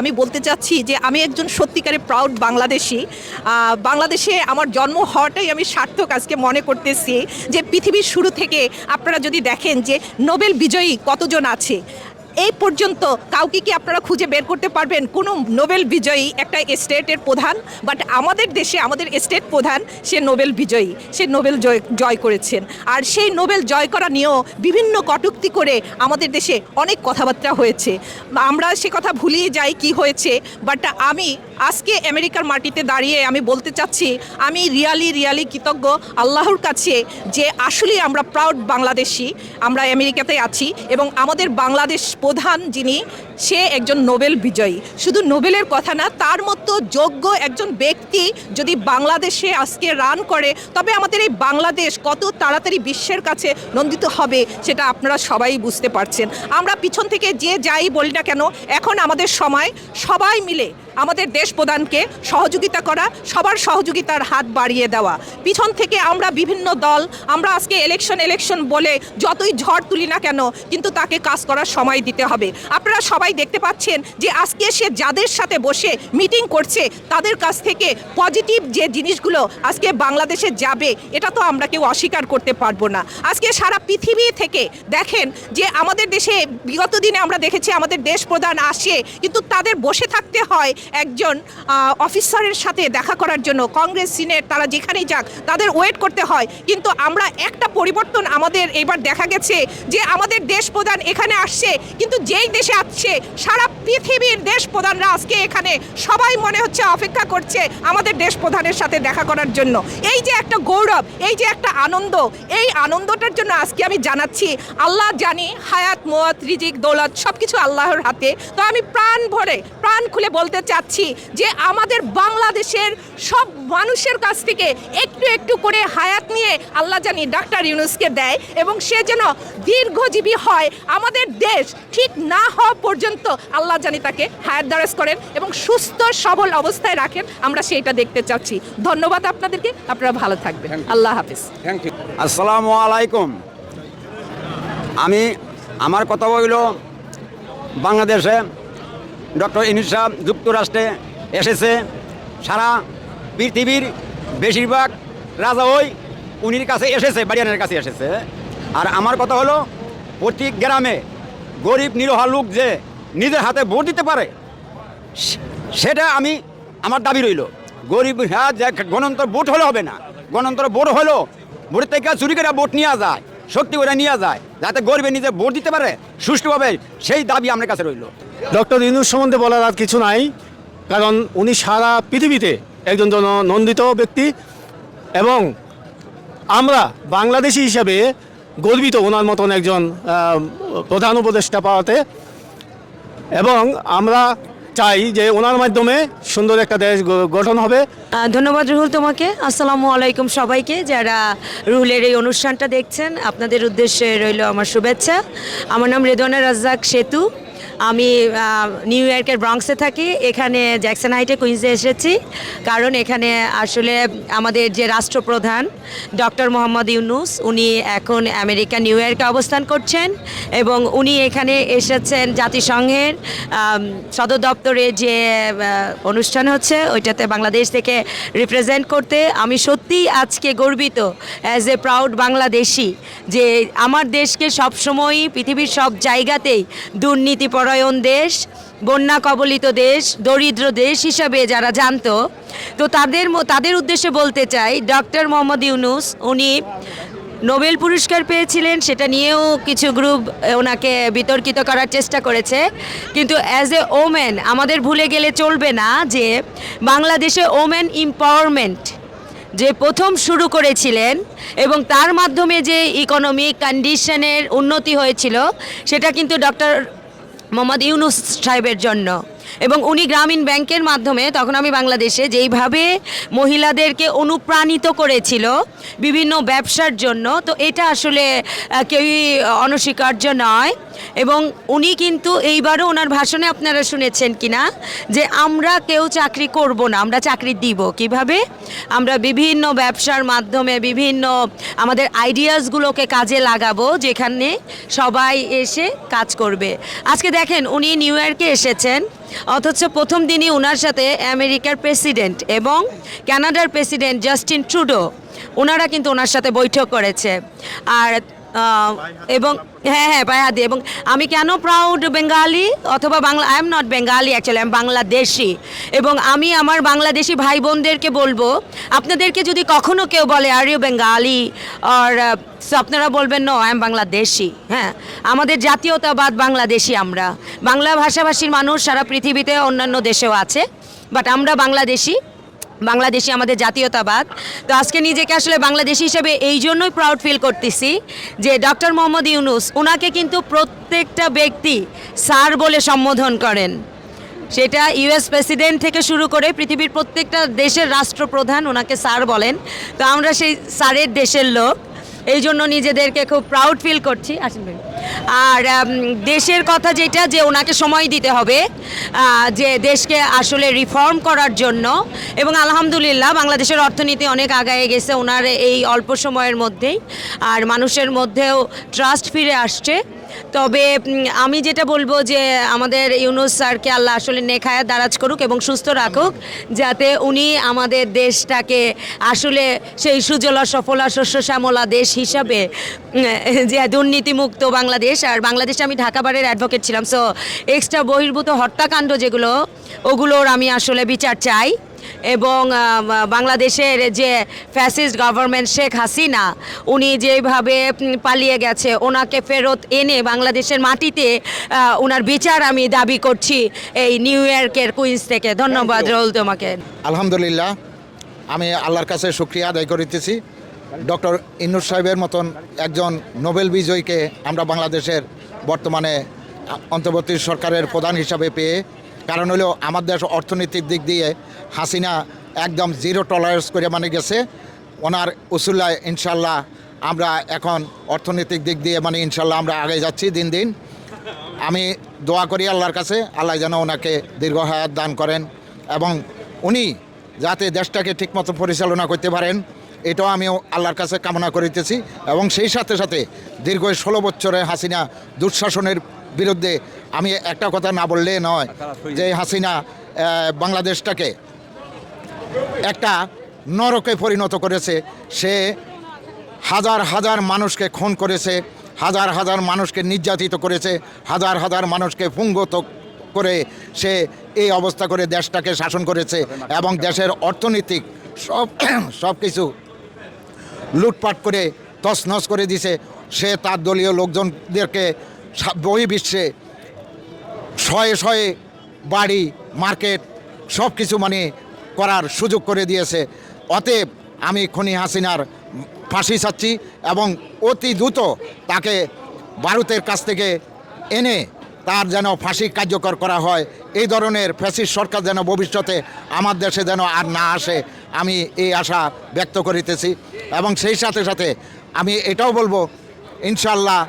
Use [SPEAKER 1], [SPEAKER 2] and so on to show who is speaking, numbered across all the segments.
[SPEAKER 1] আমি বলতে চাচ্ছি যে আমি একজন সত্যিকারের প্রাউড বাংলাদেশি। বাংলাদেশে আমার জন্ম হওয়াটাই আমি সার্থক আজকে মনে করতেছি যে পৃথিবীর শুরু থেকে আপনারা যদি দেখেন যে নোবেল বিজয়ী কতজন আছে এই পর্যন্ত কাউকে কি আপনারা খুঁজে বের করতে পারবেন? কোনো নোবেল বিজয়ী, একটা স্টেটের প্রধান বাট আমাদের দেশে আমাদের স্টেট প্রধান সে নোবেল বিজয়ী, সে নোবেল জয় জয় করেছেন। আর সেই নোবেল জয় করা নিয়েও বিভিন্ন কটুক্তি করে আমাদের দেশে অনেক কথাবার্তা হয়েছে। আমরা সে কথা ভুলিয়ে যাই কি হয়েছে বাট আমি আজকে আমেরিকার মাটিতে দাঁড়িয়ে আমি বলতে চাচ্ছি, আমি রিয়ালি রিয়ালি কৃতজ্ঞ আল্লাহর কাছে যে আসলে আমরা প্রাউড বাংলাদেশি, আমরা আমেরিকাতে আছি এবং আমাদের বাংলাদেশ প্রধান যিনি, সে একজন নোবেল বিজয়ী। শুধু নোবেলের কথা না, তার মতো যোগ্য একজন ব্যক্তি যদি বাংলাদেশে আজকে রান করে, তবে আমাদের এই বাংলাদেশ কত তাড়াতাড়ি বিশ্বের কাছে নন্দিত হবে, সেটা আপনারা সবাই বুঝতে পারছেন। আমরা পিছন থেকে যে যাই বলি না কেন, এখন আমাদের সময় সবাই মিলে আমাদের দেশ প্রধানকে সহযোগিতা করা, সবার সহযোগিতার হাত বাড়িয়ে দেওয়া। পিছন থেকে আমরা বিভিন্ন দল, আমরা আজকে ইলেকশন ইলেকশন বলে যতই ঝড় তুলি না কেন, কিন্তু তাকে কাজ করার সময় দিতে হবে। আপনারা সবাই দেখতে পাচ্ছেন যে আজকে সে যাদের সাথে বসে মিটিং করছে, তাদের কাছ থেকে পজিটিভ যে জিনিসগুলো আজকে বাংলাদেশে যাবে, এটা তো আমরা কেউ অস্বীকার করতে পারব না। আজকে সারা পৃথিবী থেকে দেখেন যে আমাদের দেশে বিগত দিনে আমরা দেখেছি আমাদের দেশ প্রধান আসে, কিন্তু তাদের বসে থাকতে হয় একজন অফিসারের সাথে দেখা করার জন্য কংগ্রেস, সিনেট, তারা যেখানেই যাক তাদের ওয়েট করতে হয়। কিন্তু আমরা একটা পরিবর্তন আমাদের এবার দেখা গেছে যে আমাদের দেশ প্রধান এখানে আসছে, কিন্তু যেই দেশে আসছে, সারা পৃথিবীর দেশ প্রধানরা আজকে এখানে। সবাই মনে হচ্ছে অপেক্ষা করছে আমাদের দেশ প্রধানের সাথে দেখা করার জন্য। এই যে একটা গৌরব, এই যে একটা আনন্দ, এই আনন্দটার জন্য আজকে আমি জানাচ্ছি, আল্লাহ জানি হায়াত মোয়াত রিজিক, দৌলত সব কিছু আল্লাহর হাতে। তো আমি প্রাণ ভরে, প্রাণ খুলে বলতে চাচ্ছি যে আমাদের বাংলাদেশের সব মানুষের কাছ থেকে একটু একটু করে হায়াত নিয়ে আল্লাহ জানি ডাক্তার ইউনুসকে দেয় এবং সে যেন দীর্ঘজীবী হয় আমাদের দেশ ঠিক না হওয়া পর্যন্ত আল্লাহ জানি তাকে হায়াত দারাজ করেন এবং সুস্থ সবল অবস্থায় রাখেন। আমরা সেইটা দেখতে চাচ্ছি। ধন্যবাদ আপনাদেরকে। আপনারা ভালো থাকবেন। আল্লাহ হাফিজ।
[SPEAKER 2] থ্যাংক ইউ আসসালামু আলাইকুম। আমি আমার কথা হইল বাংলাদেশে ডক্টর ইনুসা যুক্তরাষ্ট্রে এসেছে। সারা পৃথিবীর বেশিরভাগ রাজা ওই উনির কাছে এসেছে, বাড়িয়ানের কাছে এসেছে। আর আমার কথা হলো প্রতি গ্রামে গরিব নিরহ লোক যে নিজের হাতে ভোট দিতে পারে সেটা আমি, আমার দাবি রইল। গরিব হ্যাঁ গণতন্ত্র ভোট হলে হবে না। গণতন্ত্র ভোট হলো, ভোটের থেকে চুরি করে ভোট নেওয়া যায়, শক্তি করে নেওয়া যায়, যাতে গরিবে নিজে ভোট দিতে পারে সুষ্ঠুভাবে, সেই দাবি আমার কাছে রইল।
[SPEAKER 3] ডক্টর ইউনুস সম্বন্ধে বলার আর কিছু নাই, কারণ উনি সারা পৃথিবীতে একজন জন নন্দিত ব্যক্তি এবং আমরা বাংলাদেশি হিসাবে গর্বিত ওনার মতন একজন প্রধান উপদেষ্টা পাওয়াতে। এবং আমরা চাই যে ওনার মাধ্যমে সুন্দর একটা দেশ গঠন হবে।
[SPEAKER 4] ধন্যবাদ রুহুল তোমাকে। আসসালামু আলাইকুম সবাইকে, যারা রুহুলের এই অনুষ্ঠানটা দেখছেন, আপনাদের উদ্দেশ্যে রইল আমার শুভেচ্ছা। আমার নাম রেদওয়ানা রাজ্জাক সেতু। আমি নিউ ইয়র্কের ব্রঙ্কসে থাকি, এখানে জ্যাকসন হাইটে কুইন্সে এসেছি। কারণ এখানে আসলে আমাদের যে রাষ্ট্রপ্রধান ডক্টর মোহাম্মদ ইউনুস উনি এখন আমেরিকা নিউ ইয়র্কে অবস্থান করছেন এবং উনি এখানে এসেছেন জাতিসংঘের সদর দপ্তরে যে অনুষ্ঠান হচ্ছে, ওইটাতে বাংলাদেশ থেকে রিপ্রেজেন্ট করতে। আমি সত্যিই আজকে গর্বিত অ্যাজ এ প্রাউড বাংলাদেশি, যে আমার দেশকে সবসময়ই পৃথিবীর সব জায়গাতেই দুর্নীতিপরায়ণ দেশ, বন্যা কবলিত দেশ, দরিদ্র দেশ হিসাবে যারা জানতো, তো তাদের তাদের উদ্দেশ্যে বলতে চাই, ডক্টর মোহাম্মদ ইউনুস, উনি নোবেল পুরস্কার পেয়েছিলেন, সেটা নিয়েও কিছু গ্রুপ ওনাকে বিতর্কিত করার চেষ্টা করেছে। কিন্তু অ্যাজ এ ওমেন আমাদের ভুলে গেলে চলবে না যে, বাংলাদেশে ওমেন এম্পাওয়ারমেন্ট যে প্রথম শুরু করেছিলেন, এবং তার মাধ্যমে যে ইকোনমিক কন্ডিশনের উন্নতি হয়েছিল, সেটা কিন্তু ডক্টর মোহাম্মদ ইউনুস সাহেবের জন্য। এবং উনি গ্রামীণ ব্যাংকের মাধ্যমে তখন আমি বাংলাদেশে যেইভাবে মহিলাদেরকে অনুপ্রাণিত করেছিল বিভিন্ন ব্যবসার জন্য, তো এটা আসলে কেউই অনস্বীকার্য নয়। এবং উনি কিন্তু এইবারও ওনার ভাষণে আপনারা শুনেছেন কিনা, যে আমরা কেউ চাকরি করব না, আমরা চাকরি দিব। কীভাবে? আমরা বিভিন্ন ব্যবসার মাধ্যমে বিভিন্ন আমাদের আইডিয়াসগুলোকে কাজে লাগাবো, যেখানে সবাই এসে কাজ করবে। আজকে দেখেন, উনি নিউ ইয়র্কে এসেছেন। অথচ প্রথম দিনই ওনার সাথে আমেরিকার প্রেসিডেন্ট এবং কানাডার প্রেসিডেন্ট জাস্টিন ট্রুডো ওনারা কিন্তু ওনার সাথে বৈঠক করেছে। আর এবং হ্যাঁ হ্যাঁ পায়াদি এবং আমি কেন প্রাউড বেঙ্গালি অথবা Bangla I am not Bengali actually আমি বাংলাদেশি এবং আমি আমার বাংলাদেশি ভাই বোনদেরকে বলব, আপনাদেরকে যদি কখনও কেউ বলে আর ইউ বেঙ্গালি আর আপনারা বলবেন নো আই এম বাংলাদেশি হ্যাঁ আমাদের জাতীয়তাবাদ বাংলাদেশি আমরা। বাংলা ভাষাভাষীর মানুষ সারা পৃথিবীতে অন্যান্য দেশেও আছে বাট আমরা বাংলাদেশি। বাংলাদেশি আমাদের জাতীয়তাবাদ। তো আজকে নিজেকে আসলে বাংলাদেশি হিসেবে এই জন্যই প্রাউড ফিল করতেছি যে ডক্টর মোহাম্মদ ইউনুস ওনাকে কিন্তু প্রত্যেকটা ব্যক্তি স্যার বলে সম্বোধন করেন। সেটা ইউএস প্রেসিডেন্ট থেকে শুরু করে পৃথিবীর প্রত্যেকটা দেশের রাষ্ট্রপ্রধান ওনাকে স্যার বলেন। তো আমরা সেই স্যারের দেশের লোক। এই জন্য নিজেদেরকে খুব প্রাউড ফিল করছি। আসেন। আর দেশের কথা যেটা যে ওনাকে সময় দিতে হবে যে দেশকে আসলে রিফর্ম করার জন্য। এবং আলহামদুলিল্লাহ বাংলাদেশের অর্থনীতি অনেক আগায় গেছে, ওনার এই অল্প সময়ের মধ্যেই। আর মানুষের মধ্যেও ট্রাস্ট ফিরে আসছে। তবে আমি যেটা বলব যে আমাদের ইউনুস স্যারকে আল্লাহ আসলে নেখায় দারাজ করুক এবং সুস্থ রাখুক, যাতে উনি আমাদের দেশটাকে আসলে সেই সুজলা, সফলা শস্য শ্যামলা দেশ হিসাবে যে দুর্নীতিমুক্ত বাংলাদেশ, আর বাংলাদেশে আমি ঢাকা বারের অ্যাডভোকেট ছিলাম। সো এক্সট্রা বহির্ভূত হত্যাকাণ্ড যেগুলো, ওগুলোর আমি আসলে বিচার চাই। এবং বাংলাদেশের যে ফ্যাসিস্ট গভর্নমেন্ট শেখ হাসিনা উনি যেভাবে পালিয়ে গেছে ওনাকে ফেরত এনে বাংলাদেশের মাটিতে ওনার বিচার আমি দাবি করছি এই নিউ ইয়র্কের কুইন্স থেকে। ধন্যবাদ রহুল তোমাকে।
[SPEAKER 5] আলহামদুলিল্লাহ আমি আল্লাহর কাছে শুক্রিয়া আদায় করিতেছি। ডক্টর ইন্নুর সাহেবের মতন একজন নোবেল বিজয়ীকে আমরা বাংলাদেশের বর্তমানে অন্তর্বর্তী সরকারের প্রধান হিসাবে পেয়ে কারণ হলো আমার দেশ অর্থনৈতিক দিক দিয়ে হাসিনা একদম জিরো টলারেন্স করে মানে গেছে। ওনার উসুল্লায় ইনশাল্লাহ আমরা এখন অর্থনৈতিক দিক দিয়ে মানে ইনশাল্লাহ আমরা আগে যাচ্ছি দিন দিন। আমি দোয়া করি আল্লাহর কাছে, আল্লাহ যেন ওনাকে দীর্ঘ হায়াত দান করেন এবং উনি যাতে দেশটাকে ঠিকমতো পরিচালনা করতে পারেন, এটাও আমি আল্লাহর কাছে কামনা করিতেছি এবং সেই সাথে সাথে দীর্ঘ ষোলো বছরে হাসিনা দুঃশাসনের বিরুদ্ধে আমি একটা কথা না বললে নয় যে হাসিনা বাংলাদেশটাকে একটা নরকে পরিণত করেছে। সে হাজার হাজার মানুষকে খুন করেছে হাজার হাজার মানুষকে নির্যাতিত করেছে হাজার হাজার মানুষকে পুঙ্গত করে সে এই অবস্থা করে দেশটাকে শাসন করেছে এবং দেশের অর্থনৈতিক সব সব কিছু লুটপাট করে তছনছ করে দিছে। সে তার দলীয় লোকজনদেরকে সা- বহির্বিশ্বে শয়ে শয়ে বাড়ি, মার্কেট সব কিছু মানে করার সুযোগ করে দিয়েছে। অতএব আমি খনি হাসিনার ফাঁসি চাচ্ছি এবং অতি দ্রুত তাকে ভারতের কাছ থেকে এনে তার যেন ফাঁসি কার্যকর করা হয়। এই ধরনের ফ্যাসিস্ট সরকার যেন ভবিষ্যতে আমার দেশে যেন আর না আসে, আমি এই আশা ব্যক্ত করিতেছি। এবং সেই সাথে সাথে আমি এটাও বলব, ইনশাল্লাহ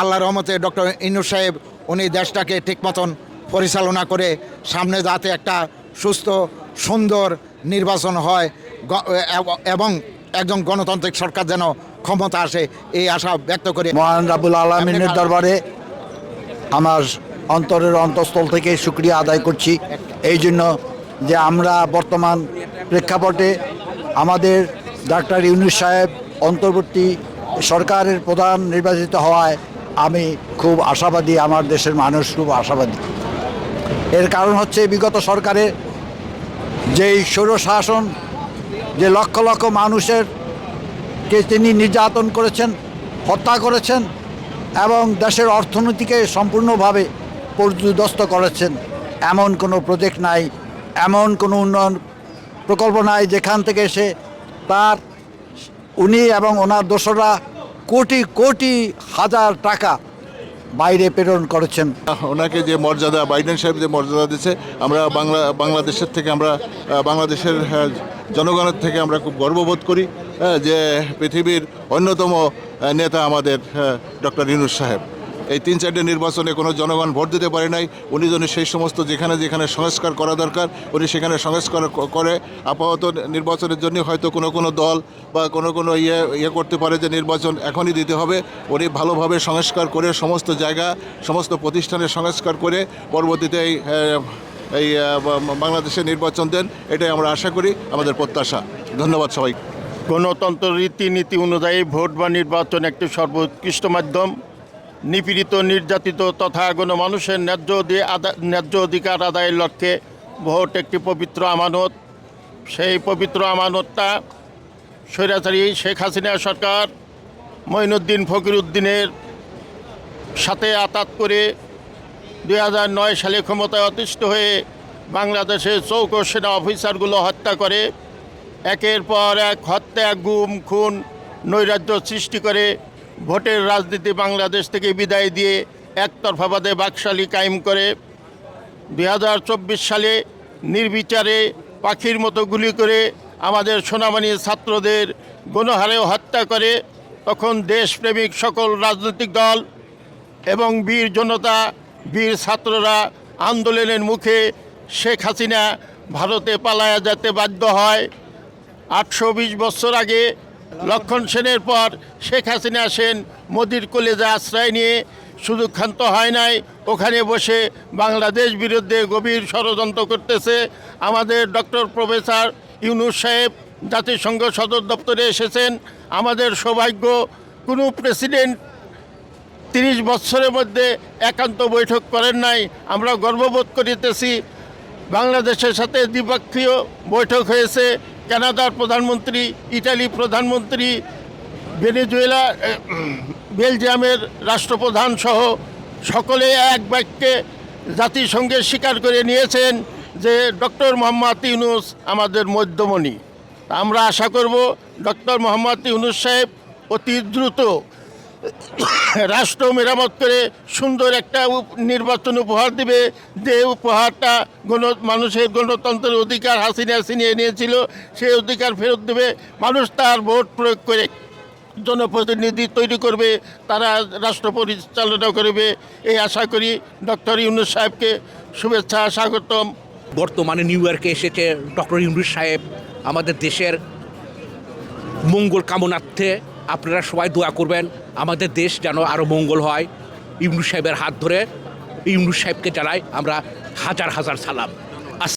[SPEAKER 5] আল্লাহ রহমতে ডক্টর ইনু সাহেব উনি দেশটাকে ঠিক মতন পরিচালনা করে সামনে যাতে একটা সুস্থ সুন্দর নির্বাচন হয় এবং একজন গণতান্ত্রিক সরকার যেন ক্ষমতা আসে এই আশা ব্যক্ত করে
[SPEAKER 6] মহান রাবুল আলমিনের দরবারে আমার অন্তরের অন্তঃস্থল থেকে শুক্রিয়া আদায় করছি। এই জন্য যে আমরা বর্তমান প্রেক্ষাপটে আমাদের ডাক্তার ইউনুস সাহেব অন্তর্বর্তী সরকারের প্রধান নির্বাচিত হওয়ায় আমি খুব আশাবাদী, আমার দেশের মানুষ খুব আশাবাদী। এর কারণ হচ্ছে বিগত সরকারে যেই স্বৈরশাসন, যে লক্ষ লক্ষ মানুষের কে তিনি নির্যাতন করেছেন, হত্যা করেছেন এবং দেশের অর্থনীতিকে সম্পূর্ণভাবে পর্যুদস্ত করেছেন, এমন কোনো প্রজেক্ট নাই, এমন কোনো উন্নয়ন প্রকল্প নাই যেখান থেকে সে তার, উনি এবং ওনার দোসররা কোটি কোটি হাজার টাকা বাইরে প্রেরণ করেছেন।
[SPEAKER 7] ওনাকে যে মর্যাদা বাইডেন সাহেব যে মর্যাদা দিচ্ছে আমরা বাংলা বাংলাদেশের থেকে আমরা বাংলাদেশের জনগণের থেকে আমরা খুব গর্ববোধ করি আহ, যে পৃথিবীর অন্যতম নেতা আমাদের ডক্টর ইনুর সাহেব। এই তিন চারটে নির্বাচনে কোনো জনগণ ভোট দিতে পারে নাই। উনি যেন সেই সমস্ত যেখানে যেখানে সংস্কার করা দরকার উনি সেখানে সংস্কার করে। আপাতত নির্বাচনের জন্য হয়তো কোনো কোনো দল বা কোনো কোনো ইয়ে ইয়ে করতে পারে যে নির্বাচন এখনই দিতে হবে। উনি ভালোভাবে সংস্কার করে সমস্ত জায়গা সমস্ত প্রতিষ্ঠানের সংস্কার করে পরবর্তীতে এই এই আহ, বা- বাংলাদেশে নির্বাচন দেন এটাই আমরা আশা করি আমাদের প্রত্যাশা। ধন্যবাদ সবাই
[SPEAKER 8] গণতন্ত্র রীতিনীতি অনুযায়ী ভোট বা নির্বাচন একটি সর্বোৎকৃষ্ট মাধ্যম। নিপীড়িত, নির্যাতিত তথা গণমানুষের ন্যায্য ন্যায্য অধিকার আদায়ের লক্ষ্যে ভোট একটি পবিত্র আমানত। সেই পবিত্র আমানতটা স্বৈরাচারী শেখ হাসিনা সরকার মঈনুদ্দিন ফকিরুদ্দিনের সাথে আতাত করে দুই সালে ক্ষমতায় অতিষ্ঠ হয়ে বাংলাদেশের চৌকো সেনা অফিসারগুলো হত্যা করে, একের পর এক হত্যা, গুম, খুন, নৈরাজ্য সৃষ্টি করে ভোটের রাজনীতি বাংলাদেশ থেকে বিদায় দিয়ে একতরফাবাদে বাকশালী কায়েম করে দু হাজার চব্বিশ সালে নির্বিচারে পাখির মতো গুলি করে আমাদের সোনামণি ছাত্রদের গণহারে হত্যা করে, তখন দেশপ্রেমিক সকল রাজনৈতিক দল এবং বীর জনতা, বীর ছাত্ররা আন্দোলনের মুখে শেখ হাসিনা ভারতে পালায়া যেতে বাধ্য হয়। আটশো বিশ বছর আগে লক্ষণ সেনের পর শেখ হাসিনা সেন মোদির কলেজে আশ্রয় নিয়ে শুধু ক্ষান্ত হয় নাই। ওখানে বসে বাংলাদেশ বিরুদ্ধে গভীর ষড়যন্ত্র করতেছে। আমাদের ডক্টর প্রফেসর ইউনুস সাহেব জাতিসংঘ সদর দপ্তরে এসেছেন। আমাদের সৌভাগ্য, কোনো প্রেসিডেন্ট তিরিশ বছরের মধ্যে একান্ত বৈঠক করেন নাই। আমরা গর্ববোধ করিতেছি, বাংলাদেশের সাথে দ্বিপক্ষীয় বৈঠক হয়েছে। কানাডার প্রধানমন্ত্রী ইটালি প্রধানমন্ত্রী, ভেনেজুয়েলা বেলজিয়ামের রাষ্ট্রপ্রধান সহ সকলে এক বাক্যে জাতিসংঘে স্বীকার করে নিয়েছেন যে ডক্টর মোহাম্মদ ইউনুস আমাদের মধ্যমণি। আমরা আশা করব ডক্টর মোহাম্মদ ইউনুস সাহেব অতি দ্রুত রাষ্ট্র মেরামত করে সুন্দর একটা নির্বাচন উপহার দিবে। যে উপহারটা গণ মানুষের গণতন্ত্রের অধিকার হাসিনা ছিনিয়ে নিয়েছিল সেই অধিকার ফেরত দেবে। মানুষ তার ভোট প্রয়োগ করে জনপ্রতিনিধি তৈরি করবে, তারা রাষ্ট্র পরিচালনা করবে। এই আশা করি ডক্টর ইউনুস সাহেবকে শুভেচ্ছা, স্বাগতম।
[SPEAKER 9] বর্তমানে নিউ ইয়র্কে এসেছে ডক্টর ইমরুজ সাহেব আমাদের দেশের মঙ্গল কামনার্থে আপনারা সবাই দোয়া করবেন, আমাদের দেশ যেন আরও মঙ্গল হয়। ইউনুস সাহেবের হাত ধরে, ইউনুস সাহেবকে জানাই আমরা হাজার হাজার সালাম।